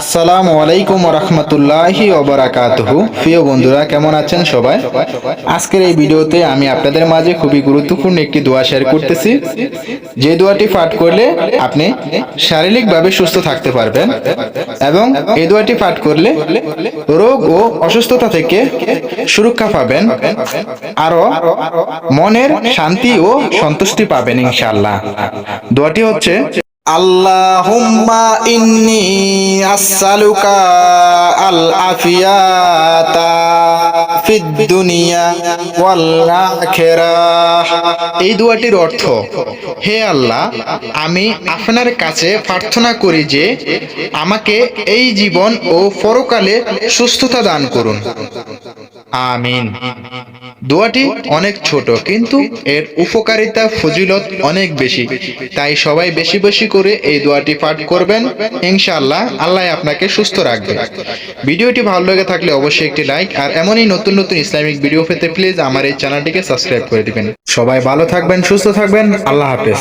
আসসালামু আলাইকুম রহমতুল্লাহি ওবরাকাতুহু। প্রিয় বন্ধুরা, কেমন আছেন সবাই? আজকের এই ভিডিওতে আমি আপনাদের মাঝে খুবই গুরুত্বপূর্ণ একটি দোয়া শেয়ার করতেছি। যে দোয়াটি পাঠ করলে আপনি শারীরিকভাবে সুস্থ থাকতে পারবেন এবং এই দোয়াটি পাঠ করলে রোগ ও অসুস্থতা থেকে সুরক্ষা পাবেন আরও মনের শান্তি ও সন্তুষ্টি পাবেন ইনশাআল্লাহ। দোয়াটি হচ্ছে আল্লাহুম্মা ইন্নি আসসালুকা আল আফিয়াতা ফিদ দুনিয়া ওয়াল আখিরাহ এই দোয়াটির অর্থ, হে আল্লাহ, আমি আপনার কাছে প্রার্থনা করি যে আমাকে এই জীবন ও পরকালে সুস্থতা দান করুন। আমিন। দোয়াটি অনেক ছোট, কিন্তু এর উপকারিতা, ফজিলত অনেক বেশি। তাই সবাই বেশি বেশি করে এই দোয়াটি পাঠ করবেন। ইনশাআল্লাহ, আল্লাহ আপনাকে সুস্থ রাখবে। ভিডিওটি ভালো লেগে থাকলে অবশ্যই একটি লাইক, আর এমনই নতুন নতুন ইসলামিক ভিডিও পেতে প্লিজ আমার এই চ্যানেলটিকে সাবস্ক্রাইব করে দিবেন। সবাই ভালো থাকবেন, সুস্থ থাকবেন, আল্লাহ হাফেজ।